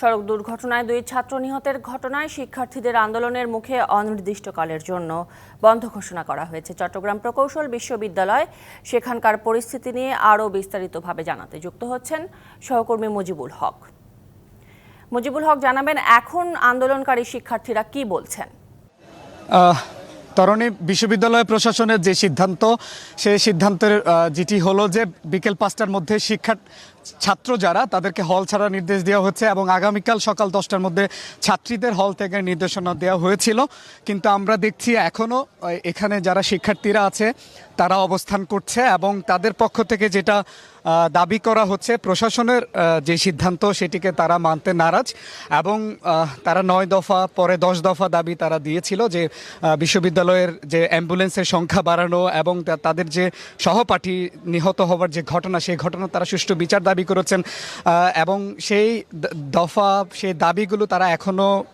সড়ক দুর্ঘটনায় দুই ছাত্র নিহতের ঘটনায় শিক্ষার্থীদের আন্দোলনের মুখে অনির্দিষ্টকালের জন্য বন্ধ ঘোষণা করা হয়েছে। চট্টগ্রাম প্রকৌশল বিশ্ববিদ্যালয় সেখানকার পরিস্থিতি নিয়ে আরও বিস্তারিতভাবে জানাতে যুক্ত হচ্ছেন সহকর্মী মুজিবুল হক। মুজিবুল হক, জানাবেন এখন আন্দোলনকারী শিক্ষার্থীরা কি বলছেন? তরণী বিশ্ববিদ্যালয় প্রশাসনের যে সিদ্ধান্ত, সেই সিদ্ধান্তের যেটি হলো যে বিকেল পাঁচটার মধ্যে শিক্ষা ছাত্র যারা, তাদেরকে হল ছাড়ার নির্দেশ দেওয়া হচ্ছে এবং আগামীকাল সকাল দশটার মধ্যে ছাত্রীদের হল থেকে নির্দেশনা দেওয়া হয়েছিল। কিন্তু আমরা দেখছি এখনও এখানে যারা শিক্ষার্থীরা আছে, তারা অবস্থান করছে এবং তাদের পক্ষ থেকে যেটা দাবি করা হচ্ছে, প্রশাসনের যে সিদ্ধান্ত, সেটিকে তারা মানতে নারাজ এবং তারা নয় দফা পরে দশ দফা দাবি তারা দিয়েছিল যে বিশ্ববিদ্যালয়ের যে অ্যাম্বুলেন্সের সংখ্যা বাড়ানো এবং তাদের যে সহপাঠী নিহত হওয়ার যে ঘটনা, সেই ঘটনা তারা সুষ্ঠু বিচার দাবি করেছেন এবং সেই দফা, সেই দাবিগুলো তারা এখনও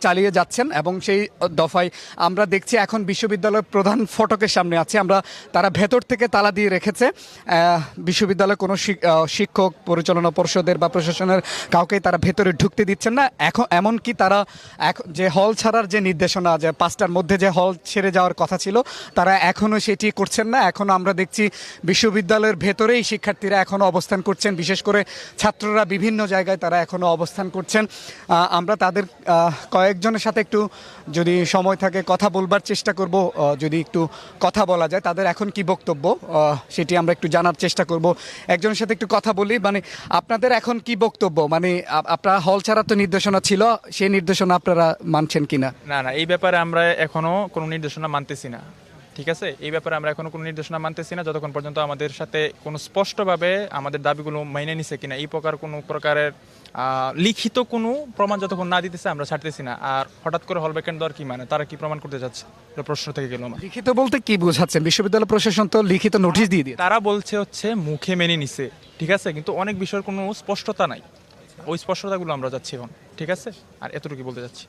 চালিয়ে যাচ্ছেন এবং সেই দফায় আমরা দেখছি এখন বিশ্ববিদ্যালয়ের প্রধান ফটকের সামনে আছে। আমরা তারা ভেতর থেকে তালা দিয়ে রেখেছে। বিশ্ববিদ্যালয় কোনো শিক- শিক্ষক, পরিচালনা পরিষদের বা প্রশাসনের কাউকে তারা ভেতরে ঢুকতে দিচ্ছেন না। এখন, এমনকি তারা এখন যে হল ছাড়ার যে নির্দেশনা, যে পাঁচটার মধ্যে যে হল ছেড়ে যাওয়ার কথা ছিল, তারা এখনও সেটি করছেন না। এখনও আমরা দেখছি বিশ্ববিদ্যালয়ের ভেতরেই শিক্ষার্থীরা এখনও অবস্থান করছেন। বিশেষ করে ছাত্ররা বিভিন্ন জায়গায় তারা এখনও অবস্থান করছেন। আমরা তাদের কয়েকজনের সাথে একটু যদি সময় থাকে কথা বলবার চেষ্টা করব। যদি একটু কথা বলা যায়, তাদের এখন কি বক্তব্য? সেটি আমরা একটু জানার চেষ্টা করব। একজনের সাথে একটু কথা বলি মানে আপনাদের এখন কি বক্তব্য? মানে আপ- আপনারা হল ছাড়া তো নির্দেশনা ছিল, সেই নির্দেশনা আপনারা মানছেন কিনা? না না, এই ব্যাপারে আমরা এখনও কোনো নির্দেশনা মানতেছি না। ঠিক আছে? এই ব্যাপারে আমরা এখনও কোনো নির্দেশনা মানতেছি না। যতক্ষণ পর্যন্ত আমাদের সাথে কোনো স্পষ্টভাবে আমাদের দাবিগুলো মেনে নিছে কিনা এই প্রকার কোনো প্রকারের লিখিত কোনো প্রমাণ যতক্ষণ না দিতেছে আমরা ছাড়তেছি না। আর হঠাৎ করে হল ভ্যাকেন্ট দেওয়ার কি মানে? তারা কি প্রমাণ করতে যাচ্ছে প্রশ্ন থেকে গেল আমার। লিখিত বলতে কি বোঝাচ্ছেন? বিশ্ববিদ্যালয় প্রশাসন তো লিখিত নোটিশ দিয়ে দিয়ে তারা বলছে হচ্ছে মুখে মেনে নিছে ঠিক আছে? কিন্তু অনেক বিষয়ের কোনো স্পষ্টতা নাই। ওই স্পষ্টতাগুলো আমরা যাচ্ছি এখন ঠিক আছে? আর এতটুকু বলতে যাচ্ছি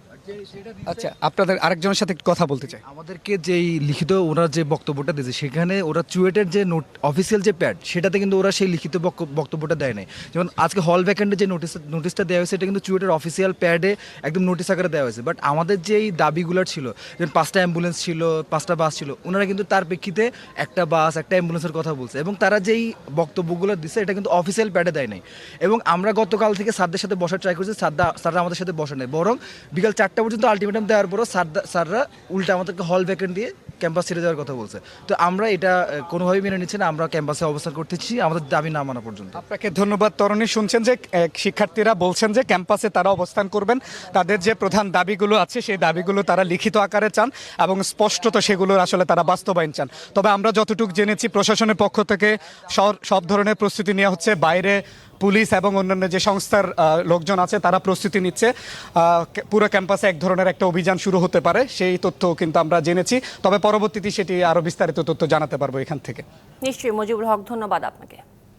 আচ্ছা আপনাদের আরেকজনের সাথে একটু কথা বলতে চাই। আমাদেরকে যেই লিখিত ওরা যে বক্তব্যটা দিয়েছে সেখানে ওরা চুয়েটের যে নোট অফিসিয়াল যে প্যাড সেটাতে কিন্তু ওরা সেই লিখিত বক্তব্যটা দেয় নাই। যেমন আজকে হল ভ্যাকেন্টে যে নোটিস নোটিশটা দেওয়া হয়েছে এটা কিন্তু চুয়েটের অফিসিয়াল প্যাডে একদম নোটিস আকারে দেওয়া হয়েছে। বাট আমাদের যেই দাবিগুলোর ছিল যেমন পাঁচটা অ্যাম্বুলেন্স ছিল পাঁচটা বাস ছিল ওনারা কিন্তু তার প্রেক্ষিতে একটা বাস একটা অ্যাম্বুলেন্সের কথা বলছে। এবং তারা যেই বক্তব্যগুলো দিচ্ছে এটা কিন্তু অফিসিয়াল প্যাডে দেয় নাই। এবং আমরা গতকাল থেকে স্যারদের সাথে বসার ট্রাই করছি স্যাররা স্যাররা আমাদের সাথে বসে নেই। বরং বিকাল চারটা পর্যন্ত আলটিমেটাম দেওয়ার পরও স্যাররা উল্টা আমাদেরকে হল ভ্যাকেন্ট দিয়ে ক্যাম্পাস ছেড়ে যাওয়ার কথা বলছে। তো আমরা এটা কোনোভাবেই মেনে নিচ্ছি না, আমরা ক্যাম্পাসে অবস্থান করতেছি আমাদের দাবি না মানা পর্যন্ত। আপনাকে ধন্যবাদ, তরণী। শুনছেন যে শিক্ষার্থীরা বলছেন যে ক্যাম্পাসে তারা অবস্থান করবেন। তাদের যে প্রধান দাবিগুলো আছে, সেই দাবিগুলো তারা লিখিত আকারে চান এবং স্পষ্টত সেগুলোর আসলে তারা বাস্তবায়ন চান। তবে আমরা যতটুকু জেনেছি, প্রশাসনের পক্ষ থেকে সব ধরনের প্রস্তুতি নেওয়া হচ্ছে। বাইরে পুলিশ এবং অন্যান্য যে সংস্থার লোকজন আছে, তারা প্রস্তুতি নিচ্ছে। পুরো ক্যাম্পাসে এক ধরনের একটা অভিযান শুরু হতে পারে, সেই তথ্য কিন্তু আমরা জেনেছি। তবে পরবর্তীতে সেটি আরও বিস্তারিত তথ্য জানাতে পারব এখান থেকে। নিশ্চয়ই, মজিবুল হক, ধন্যবাদ আপনাকে।